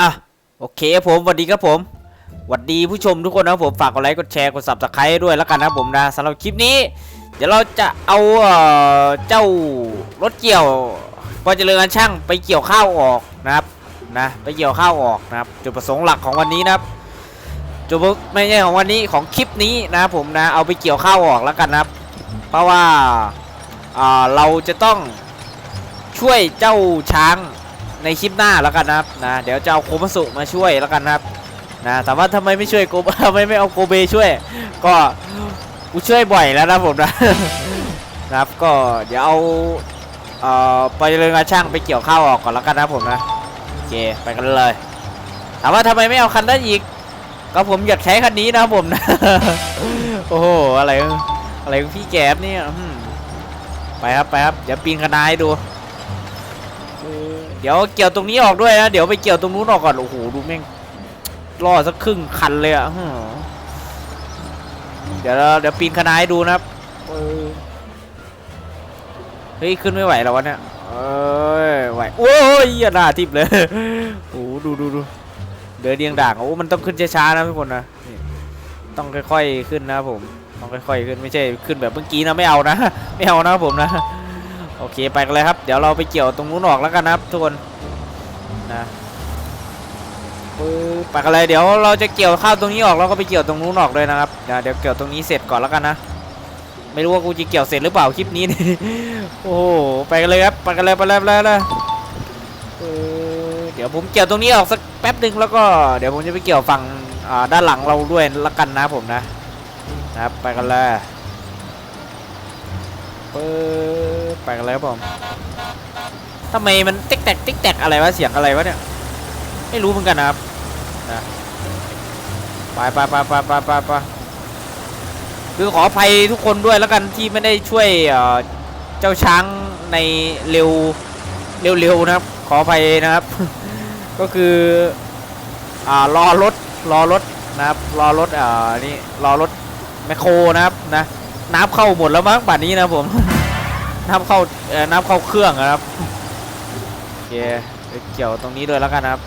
อะโอเคครับผมสวัสดีครับผมสวัสดีผู้ชมทุกคนนะผมฝากกดไลค์กดแชร์กด subscribe ด้วยแล้วกันนะผมนะสำหรับคลิปนี้ เดี๋ยวเราจะเอาเจ้ารถเกี่ยวพอเจริญงานช่างไปเกี่ยวข้าวออกนะครับนะไปเกี่ยวข้าวออกนะครับจุดประสงค์หลักของวันนี้นะครับจุดไม่ใช่ของวันนี้ของคลิปนี้นะผมนะเอาไปเกี่ยวข้าวออกแล้วกันนะครับ เพราะว่าอ่าเราจะต้องช่วยเจ้าช้าง ในคลิปหน้าแล้วกันนะครับนะเดี๋ยวจะเอาโคมัสุมาช่วยแล้วกันนะครับนะแต่ว่าทำไมไม่ช่วยโกทำไมไม่เอาโกเบช่วย ก็กูช่วยบ่อยแล้วนะผมนะนะครับก็เดี๋ยวเอาเอ่อไปเรืองานช่างไปเกี่ยวข้าวออกก่อนแล้วกันนะผมนะโอเคไปกันเลยถามว่าทำไมไม่เอาคันนั้นอีก ก็ผมอยากใช้คันนี้นะผมนะโอ้โหอะไรอะไรพี่แก๊บเนี่ยไปครับไปครับเดี๋ยวปีนคณะให้ดู เดี๋ยวเกี่ยวตรงนี้ออกด้วยนะ เดี๋ยวไปเกี่ยวตรงนู้นออกก่อน โอ้โห ดูแม่งล่อสักครึ่งคันเลยอะเดี๋ยวเดี๋ยวปีนคณะให้ดูนะครับเฮ้ย ขึ้นไม่ไหวแล้ววะเนี่ยเอ้ยไหว โอ้ยอย่าหน้าทิพย์เลย โอ้ดูดูดูเดินเรียงด่างโอ้มันต้องขึ้นช้าๆนะทุกคนนะ ต้องค่อยๆขึ้นนะผม ต้องค่อยๆขึ้นไม่ใช่ขึ้นแบบเมื่อกี้นะไม่เอานะ ไม่เอานะผมนะ โอเคไปกันเลยครับ เดี๋ยวเราไปเกี่ยวตรงนู้นออกแล้วกันนะครับทุกคนนะไปกันเลยเดี๋ยวเราจะเกี่ยวข้าวตรงนี้ออกแล้วก็ไปเกี่ยวตรงนู้นออกด้วยนะครับเดี๋ยวเดี๋ยวเกี่ยวตรงนี้เสร็จก่อนแล้วกันนะไม่รู้ว่ากูจะเกี่ยวเสร็จหรือเปล่าคลิปนี้นี่โอ้โหไปกันเลยครับไปกันเลยไปเลยไปเลยไปเดี๋ยวผมเกี่ยวตรงนี้ออกสักแป๊บหนึ่งแล้วก็เดี๋ยวผมจะไปเกี่ยวฝั่งด้านหลังเราด้วยละกันนะผมนะนะครับไปกันเลยปึ๊บ ไปกันเลยครับผมทำไมมันติ๊กแตกติ๊กแตกอะไรวะเสียงอะไรวะเนี่ยไม่รู้เหมือนกันนะครับนะไปไปไปไปไปไปไปคือขออภัยทุกคนด้วยแล้วกันที่ไม่ได้ช่วยเอ่อเจ้าช้างในเร็วเร็วๆนะครับ ขออภัยนะครับ ก็คืออ่ารอรถรอรถนะครับรอรถอ่านี่รอรถแมคโครนะครับนะน้ำเข้าหมดแล้วมั้งป่านนี้นะผม น้ำเข้าเอ่อน้ำเข้าเครื่องอะครับโอเคเดี๋ยวเกี่ยวตรงนี้ด้วยแล้วกันนะครับ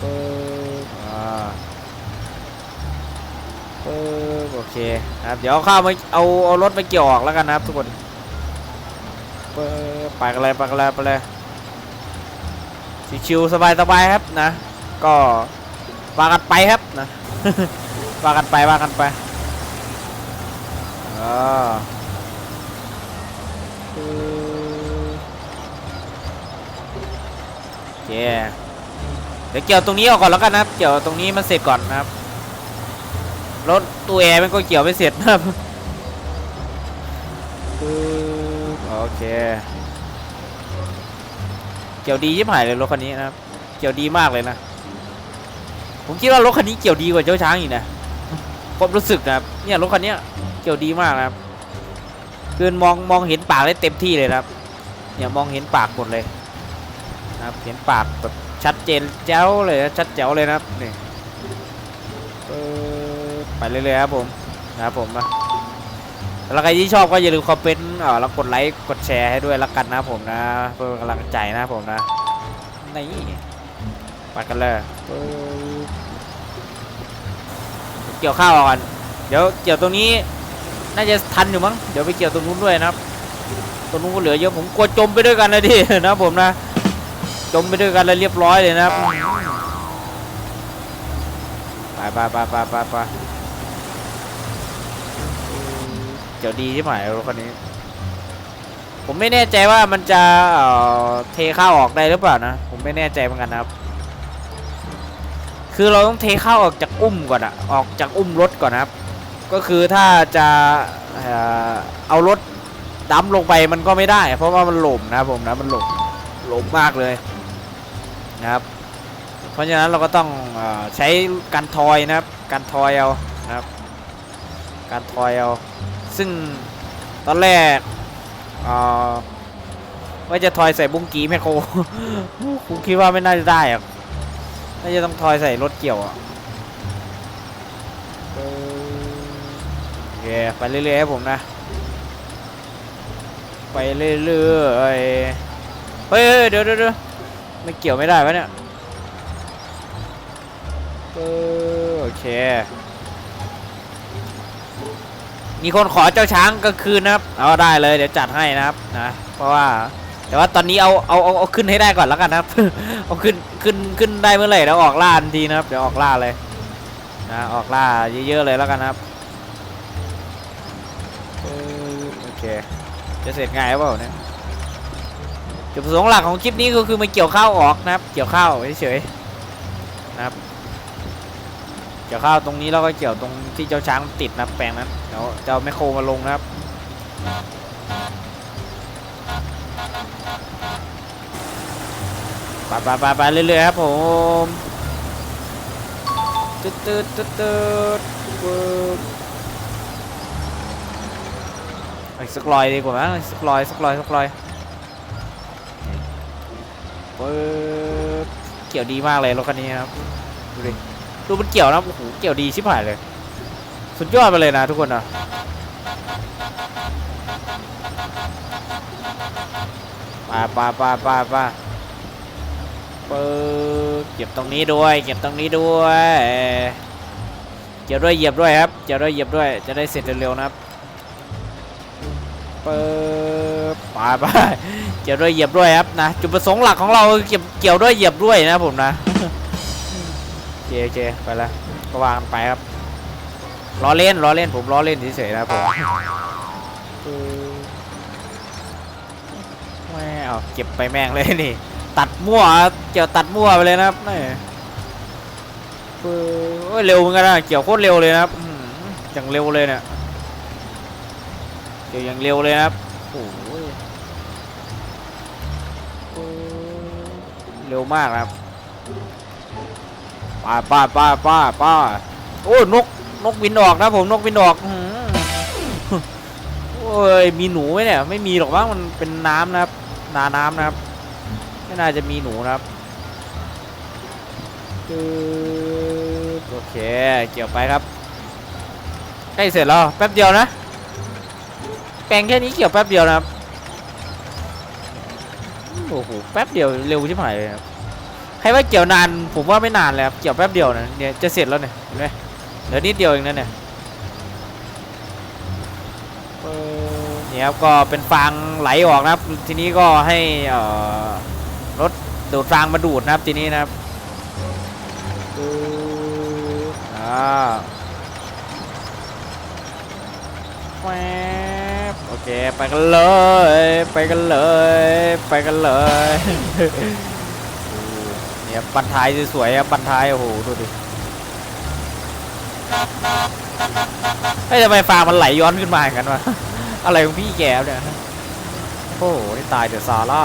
ปึ๊บอ่าปึ๊บโอเคนะครับเดี๋ยวเอาข้าวมาเอาเอารถไปเกี่ยวออกแล้วกันนะครับทุกคนปึ๊บไปกันเลยไปกันเลยไปเลยชิวๆสบายๆครับนะ ก็ว่ากันไปครับนะว่ากันไปว่ากันไปอ่าโอ เคเดี๋ยวเกี่ยวตรงนี้ออกก่อนแล้วกันนะครับ เกี่ยวตรงนี้มันเสร็จก่อนนะครับ รถตัวแอร์มันก็เกี่ยวไม่เสร็จนะครับโอเค เกี่ยวดียิ่หายเลยรถคันนี้นะครับ เกี่ยวดีมากเลยนะ ผมคิดว่ารถคันนี้เกี่ยวดีกว่าเจ้าช้างอีกนะความรู้สึกนะครับ เนี่ยรถคันนี้เกี่ยวดีมากนะครับ คือมองมองเห็นปากได้เต็มที่เลยครับเนี่ยมองเห็นปากหมดเลยนะครับเห็นปากแบบชัดเจนแจ๋วเลยชัดแจ๋วเลยนะครับนี่ไปเรื่อยๆครับผมนะครับผมนะแล้วใครที่ชอบก็อย่าลืมคอมเมนต์อ่าแล้วกดไลค์กดแชร์ให้ด้วยละกันนะผมนะเพื่อกำลังใจนะผมนะนี่ไปกันเลยเกี่ยวข้าวก่อนเดี๋ยวเกี่ยวตรงนี้ น่าจะทันอยู่มั้งเดี๋ยวไปเกี่ยวตรงนู้นด้วยนะครับตรงนู้นก็เหลือเยอะผมกลัวจมไปด้วยกันเลยดินะผมนะ จมไปด้วยกันเลยเรียบร้อยเลยนะครับไปไปไปไปไปไปเกี่ยวดีใช่ไหมรถคันนี้ ผมไม่แน่ใจว่ามันจะเอ่อเทข้าวออกได้หรือเปล่านะผมไม่แน่ใจเหมือนกันนะครับ คือเราต้องเทข้าวออกจากอุ้มก่อนอะออกจากอุ้มรถก่อนนะครับ ก็คือถ้าจะเอารถดำลงไปมันก็ไม่ได้ เพราะว่ามันหล่มนะครับผมนะมันหล่มหล่มมากเลยนะครับ เพราะฉะนั้นเราก็ต้องอใช้การทอยนะครับการทอยเอานะครับ การทอยเอาซึ่งตอนแรกว่าจะทอยใส่บุ้งกีแมคโครผมคิดว่าไม่น่าจะได้อะน่าจะต้องทอยใส่รถเกี่ยวอะ เคไปเรื่อยๆครับผมนะ ไปเรื่อยๆเฮ้ยเดี๋ยวเดี๋ยวเดี๋ยวไม่เกี่ยวไม่ได้ปะเนี่ยเออโอเค มีคนขอเจ้าช้างกลางคืนนะครับ เอาได้เลยเดี๋ยวจัดให้นะครับนะ เพราะว่าแต่ว่าตอนนี้เอาเอาเอาเอาขึ้นให้ได้ก่อนแล้วกันนะครับ เอาขึ้นขึ้นขึ้นได้เมื่อไหร่เดี๋ยวออกล่าทันทีนะครับ เดี๋ยวออกล่าเลยนะออกล่าเยอะๆเลยแล้วกันนะครับ เค จะเสร็จง่ายหรือเปล่าเนี่ยจุดประสงค์หลักของคลิปนี้ก็คือมาเกี่ยวข้าวออกนะครับ เกี่ยวข้าวเฉยๆนะครับ เกี่ยวข้าวตรงนี้แล้วก็เกี่ยวตรงที่เจ้าช้างติดนะแปลงนั้นเดี๋ยวจะเอาแมคโครมาลงนะครับไปไปไปไปเรื่อยๆครับผมตึ๊ดตึ๊ดตึ๊ดตึ๊ด อีกสักลอยดีกว่ามั้งอีกสักลอยสักลอยสักลอยปึ๊บเกี่ยวดีมากเลยรถคันนี้ครับดูดิดูมันเกี่ยวนะโอ้โหเกี่ยวดีชิบหายเลย สุดยอดไปเลยนะทุกคนนะไปไปไปไปไปปึ๊บเก็บตรงนี้ด้วย เก็บตรงนี้ด้วยเกี่ยวด้วยเหยียบด้วยครับเกี่ยวด้วยเหยียบด้วยจะได้เสร็จเร็วๆนะครับ ปึ๊บไปไปเกี่ยวด้วยเหยียบด้วยครับนะจุดประสงค์หลักของเราเก็บเกี่ยวด้วยเหยียบด้วยนะผมนะเคโอเคไปละก็วางไปครับล้อเล่นล้อเล่นผมล้อเล่นเฉยๆนะผมแม่เอาเก็บไปแม่งเลยนี่ ตัดมั่วเกี่ยวตัดมั่วไปเลยนะครับนี่ปึ๊บโอ้ยเร็วเหมือนกันนะเกี่ยวโคตรเร็วเลยนะครับอื้อหืออย่างเร็วเลยเนี่ย เกี่ยวอย่างเร็วเลยครับโอ้ยเร็วมากครับป้าป้าป้าป้าป้าโอ้ยนกนกบินออกนะผมนกบินออกโอ้ยมีหนูไหมเนี่ยไม่มีหรอกมั้งมันเป็นน้ำนะครับนาน้ำนะครับไม่น่าจะมีหนูนะครับโอเคเกี่ยวไปครับใกล้เสร็จแล้วแป๊บเดียวนะ แปลงแค่นี้เกี่ยวแป๊บเดียวนะครับโอ้โหแป๊บเดียวเร็วชิบหายเลยครับใครว่าเกี่ยวนานผมว่าไม่นานเลยครับเกี่ยวแป๊บเดียวนะเนี่ยจะเสร็จแล้วเนี่ยเห็นไหมเหลือนิดเดียวเองนะเนี่ยเนี่ยครับก็เป็นฟางไหลออกนะครับ ทีนี้ก็ให้รถดูดฟางมาดูดนะครับทีนี้นะครับอ่าแว โอเคไปกันเลย ไปกันเลย ไปกันเลยเนี่ยบันทายสวยๆครับบันทายโอ้โหดูดิเฮ้ทำไมฟางมันไหลย้อนขึ้นมาอย่างนั้นวะอะไรของพี่แกเนี่ยโอ้โหนี่ตายเดี๋ยวซาร่า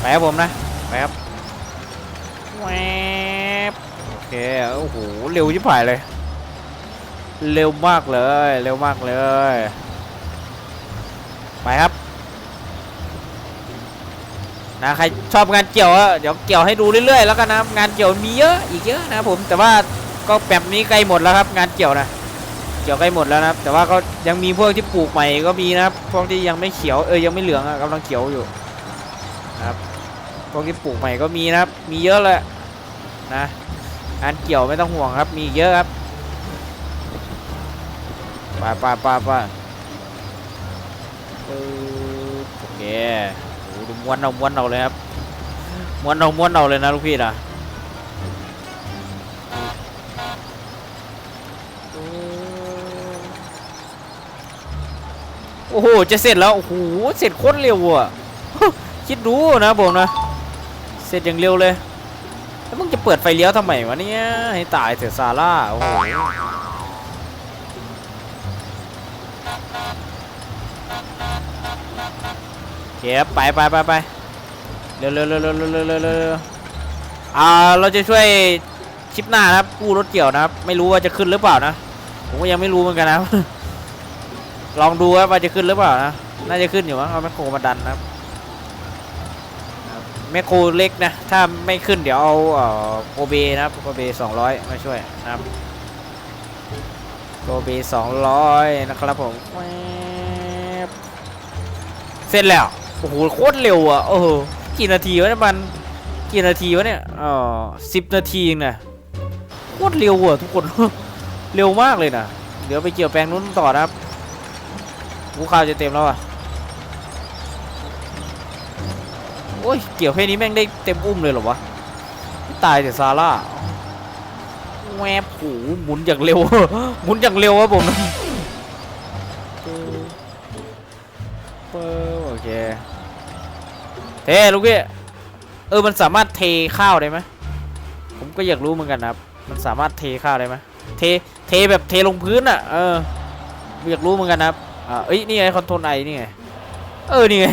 ไปครับผมนะไปครับแวบโอเคโอ้โหเร็วชิบหายเลย เร็วมากเลย เร็วมากเลย ไปครับนะใครชอบงานเกี่ยวเดี๋ยวเกี่ยวให้ดูเรื่อยๆแล้วกันนะงานเกี่ยวมีเยอะอีกเยอะนะผมแต่ว่าก็แบบนี้ใกล้หมดแล้วครับ งานเกี่ยวนะเกี่ยวใกล้หมดแล้วนะครับแต่ว่าก็ยังมีพวกที่ปลูกใหม่ก็มีนะครับพวกที่ยังไม่เขียวเออยังไม่เหลืองอะกำลังเขียวอยู่นะครับพวกที่ปลูกใหม่ก็มีนะครับ มีเยอะเลยนะงานเกี่ยวไม่ต้องห่วงครับมีเยอะครับไป้าป้าป้าป้า โอเคโอ้ดูม้วนเอาม้วนเอาเลยครับม้วนเอาม้วนเอาเลยนะลูกพี่นะโอ้โห จะเสร็จแล้ว โอ้โห เสร็จโคตรเร็วอะ คิดดูนะผมนะ เสร็จอย่างเร็วเลย แล้วมึงจะเปิดไฟเลี้ยวทำไมวะเนี่ย ให้ตายเถอะซาร่า โอ้โห คไปไปไปไปเร็วเร็วเร็วเร็วเร็วเร็วอ่าเราจะช่วยชิปหน้านะครับกู้รถเกี่ยวนะครับ ไม่รู้ว่าจะขึ้นหรือเปล่านะ ผมก็ยังไม่รู้เหมือนกันนะลองดูว่าจะขึ้นหรือเปล่านะ น่าจะขึ้นอยู่มั้งเอาแมคโครมาดันนะแมคโครเล็กนะ ถ้าไม่ขึ้นเดี๋ยวเอาโกเบนะโกเบสองร้อยมาช่วยนะครับโกเบสองร้อยนะครับผมเสร็จแล้ว อ้โหโคตรเร็วอะโอ้โหกี่นาทีวะเนี่ยมันกี่นาทีวะเนี่ยอ๋อสิบนาทีเองนะโคตรเร็วอะทุกคนเร็วมากเลยนะเดี๋ยวไปเกี่ยวแปลงนู้นต่อนะครับกูข้าวจะเต็มแล้วอะโอ้ยเกี่ยวแค่นี้แม่งได้เต็มอุ้มเลยเหรอวะตายแต่ซาร่าแวบโอ้โหมุนอย่างเร็วหมุนอย่างเร็วครับผมโอเค เทลูกพี่เออมันสามารถเทข้าวได้ไหมผมก็อยากรู้เหมือนกันนะครับ มันสามารถเทข้าวได้ไหมเทเทแบบเทลงพื้นอะเอออยากรู้เหมือนกันนะครับอ่าเอ้ยนี่ไงคอนโทรลไอนี่ไงเออนี่ไง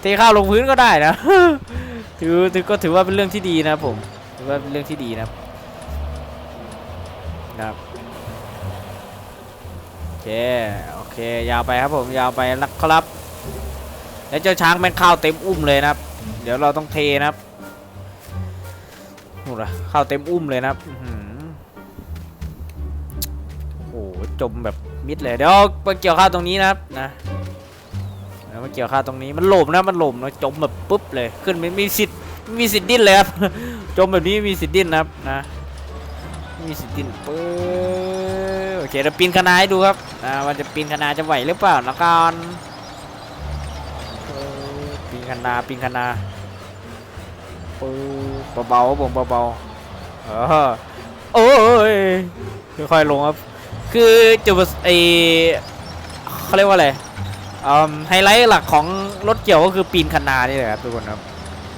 เทข้าวลงพื้นก็ได้นะถือถือก็ถือว่าเป็นเรื่องที่ดีนะผมถือว่าเป็นเรื่องที่ดีนะครับนะครับโอเคโอเคยาวไปครับผมยาวไปนะครับ แล้วเจ้าช้างแม่งข้าวเต็มอุ้มเลยนะครับ เดี๋ยวเราต้องเทนะครับนู่นละข้าวเต็มอุ้มเลยนะครับอื้อหือโอ้โหจมแบบมิดเลยเดี๋ยวมาเกี่ยวข้าวตรงนี้นะครับนะเดี๋ยวมาเกี่ยวข้าวตรงนี้มันหลบนะมันหลบนะจมแบบปุ๊บเลยขึ้นไม่มีสิทธิ์มีสิทธิ์ดิ้นเลยครับจมแบบนี้มีสิทธิ์ดิ้นนะครับนะมีสิทธิ์ดิ้นปึ๊บโอเคเราปีนคณะให้ดูครับอ่าว่าจะปีนคณะจะไหวหรือเปล่านะกัน อปิงคันนาปิงคันนาปูเบาๆบผมเบาๆเออโอ้ยค่อยๆลงครับ คือจุดไอเขาเรียกว่าอะไรไฮไลท์หลักของรถเกี่ยวก็คือปีนคันนานี่แหละครับทุกคนครับ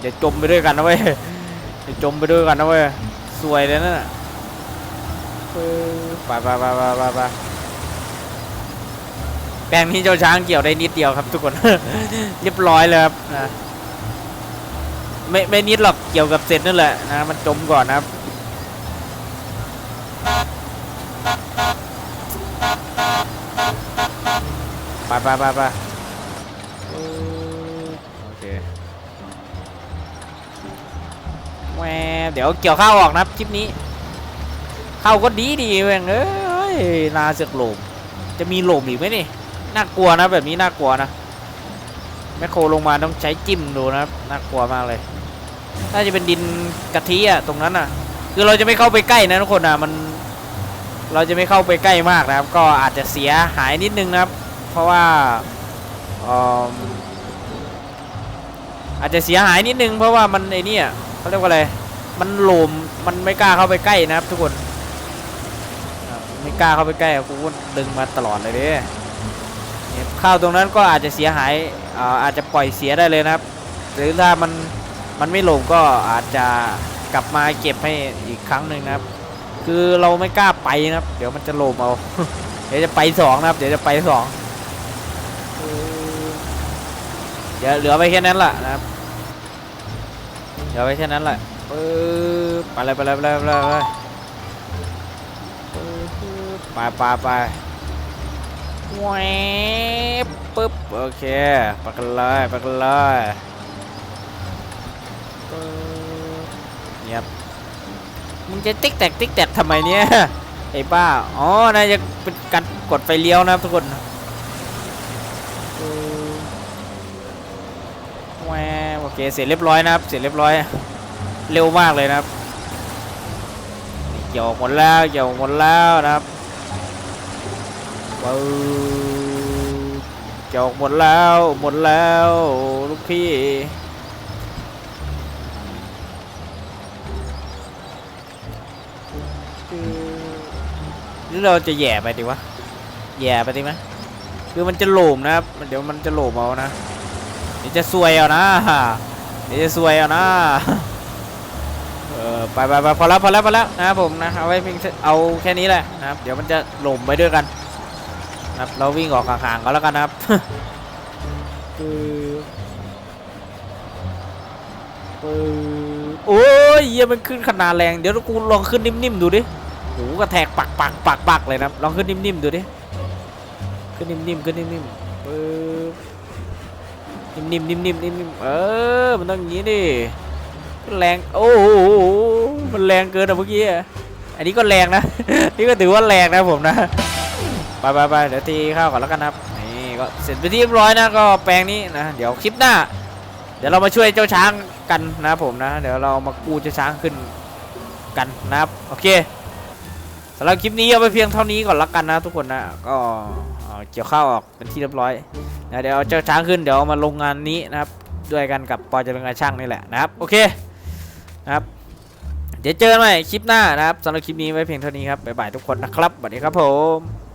อย่าจมไปด้วยกันนะเว้ยอย่าจมไปด้วยกันนะเว้ยสวยเลยนั่นน่ะปูไปไปไปไปไปไป แปลงนี้เจ้าช้างเกี่ยวได้นิดเดียวครับ ทุกคน เรียบร้อยเลยครับนะไม่ไม่นิดหรอกเกี่ยวกับเสร็จนั่นแหละนะมันจมก่อนนะครับไปไปไปไปโอเคแหวเดี๋ยวเกี่ยวข้าวออกนะครับคลิปนี้ข้าวก็ดีดีแม่งเอ้ยนาเสือกโหลมจะมีโหลมอีกไหมนี่ น่ากลัวนะแบบนี้น่ากลัวนะแมคโครลงมาต้องใช้จิ้มดูนะครับน่ากลัวมากเลยน่าจะเป็นดินกะทิอะตรงนั้นอะคือเราจะไม่เข้าไปใกล้นะทุกคนนะมัน เราจะไม่เข้าไปใกล้มากนะครับ ก็อาจจะเสียหายนิดนึงนะครับ เพราะว่าอาจจะเสียหายนิดนึง เพราะว่ามันไอ้นี่อะเขาเรียกว่าอะไรมันโหลมมันไม่กล้าเข้าไปใกล้นะครับ ทุกคนไม่กล้าเข้าไปใกล้กูดึงมาตลอดเลยเด้เนี่ ข้าวตรงนั้นก็อาจจะเสียหายอ่าอาจจะปล่อยเสียได้เลยนะครับ หรือถ้ามันมันไม่ลงก็อาจจะกลับมาเก็บให้อีกครั้งหนึ่งนะครับ คือเราไม่กล้าไปนะครับ เดี๋ยวมันจะโลมเอาเดี๋ยวจะไปสองนะครับ เดี๋ยวจะไปสองเดี๋ยวเหลือไปแค่นั้นแหละนะครับเหลือไปแค่นั้นแหละเออไปเลยไปเลยไปเลยไปเลยไปเลยไปไปไป แวปึ๊บโอเคไปกันเลยไปกันเลยเงียบมึงจะติ๊กแตกติ๊กแตกทำไมเนี่ยไอ้ป้าอ๋อนายจะเป็นการกดไฟเลี้ยวนะครับทุกคนปึ๊บแวโอเคเสร็จเรียบร้อยนะครับ เสร็จเรียบร้อย เร็วมากเลยนะครับเกี่ยวหมดแล้วเกี่ยวหมดแล้วนะครับ ปึ๊บจอกหมดแล้ว หมดแล้ว ลูกพี่หรือเราจะแย่ไปดีวะ แย่ไปดีไหมคือมันจะโหลมนะครับ เดี๋ยวมันจะโหลมเอานะ เดี๋ยวจะซวยเอานะ เดี๋ยวจะซวยเอานะ เออไปไปไปพอแล้วพอแล้วพอแล้วนะครับผมนะ เอาไว้เพียงเอาแค่นี้แหละนะครับ เดี๋ยวมันจะโหลมไปด้วยกัน ครับเราวิ่งออกห่างๆก็แล้วกันนะครับปึ๊บปึ๊บโอ้ยเยี่ยมันขึ้นขนาดแรง เดี๋ยวกูลองขึ้นนิ่มๆดูดิโอ้โหกระแทกปักปักปักปักเลยนะครับ ลองขึ้นนิ่มๆดูดิ ขึ้นนิ่มๆขึ้นนิ่มๆปึ๊บนิ่มๆนิ่มๆนิ่มๆเออ มันต้องอย่างนี้ดิแรง โอ้โหมันแรงเกินอะเมื่อกี้อะอันนี้ก็แรงนะ นี่ก็ถือว่าแรงนะผมนะ ไปไปไปเดี๋ยวตีข้าวก่อนแล้วกันนะครับนี่ก็เสร็จไปที่เรียบร้อยนะก็แปลงนี้นะเดี๋ยวคลิปหน้า เดี๋ยวเรามาช่วยเจ้าช้างกันนะผมนะ เดี๋ยวเรามากู้เจ้าช้างขึ้นกันนะครับโอเคสำหรับคลิปนี้เอาไปเพียงเท่านี้ก่อนละกันนะทุกคนนะก็เกี่ยวข้าวออกเป็นที่เรียบร้อยนะเดี๋ยวเอาเจ้าช้างขึ้นเดี๋ยวเอามาลงงานนี้นะครับด้วยกันกับปอเจริญงานช่างนี่แหละนะครับโอเคนะครับเดี๋ยวเจอกันใหม่คลิปหน้านะครับสำหรับคลิปนี้ไว้เพียงเท่านี้ครับบ๊ายบายทุกคนนะครับสวัสดีครับผม